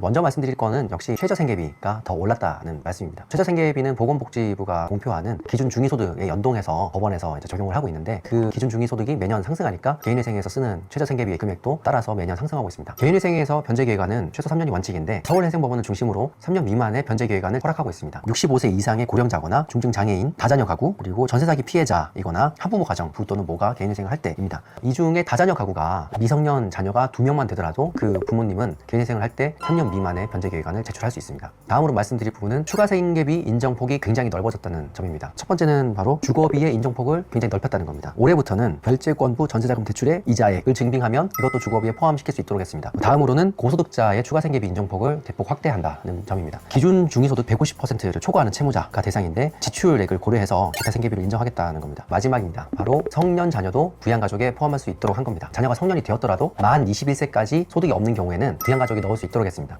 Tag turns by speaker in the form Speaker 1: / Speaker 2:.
Speaker 1: 먼저 말씀드릴 거는 역시 최저생계비가 더 올랐다는 말씀입니다. 최저생계비는 보건복지부가 공표하는 기준 중위소득에 연동해서 법원에서 이제 적용을 하고 있는데 그 기준 중위소득이 매년 상승하니까 개인회생에서 쓰는 최저생계비의 금액도 따라서 매년 상승하고 있습니다. 개인회생에서 변제기획안은 최소 3년이 원칙인데 서울행생법원을 중심으로 3년 미만의 변제기획안을 허락하고 있습니다. 65세 이상의 고령자거나 중증장애인, 다자녀 가구, 그리고 전세사기 피해자이거나 한부모 가정, 부 또는 모가 개인회생을 할 때입니다. 이 중에 다자녀 가구가 미성년 자녀가 두 명만 되더라도 그 부모님은 개인회생을 할 때 3년 미만의 변제기획안을 제출할 수 있습니다. 다음으로 말씀드릴 부분은 추가 생계비 인정폭이 굉장히 넓어졌다는 점입니다. 첫 번째는 바로 주거비의 인정폭을 굉장히 넓혔다는 겁니다. 올해부터는 별채권부 전세자금 대출의 이자액을 증빙하면 이것도 주거비에 포함시킬 수 있도록 했습니다. 다음으로는 고소득자의 추가 생계비 인정폭을 대폭 확대한다는 점입니다. 기준 중위소득 150%를 초과하는 채무자가 대상인데 지출액을 고려해서 기타 생계비를 인정하겠다는 겁니다. 마지막입니다. 바로 성년 자녀도 부양가족에 포함할 수 있도록 한 겁니다. 자녀가 성년이 되었더라도 만 21세까지 소득이 없는 경우에는 부양가족이 넣을 수 있도록 했습니다.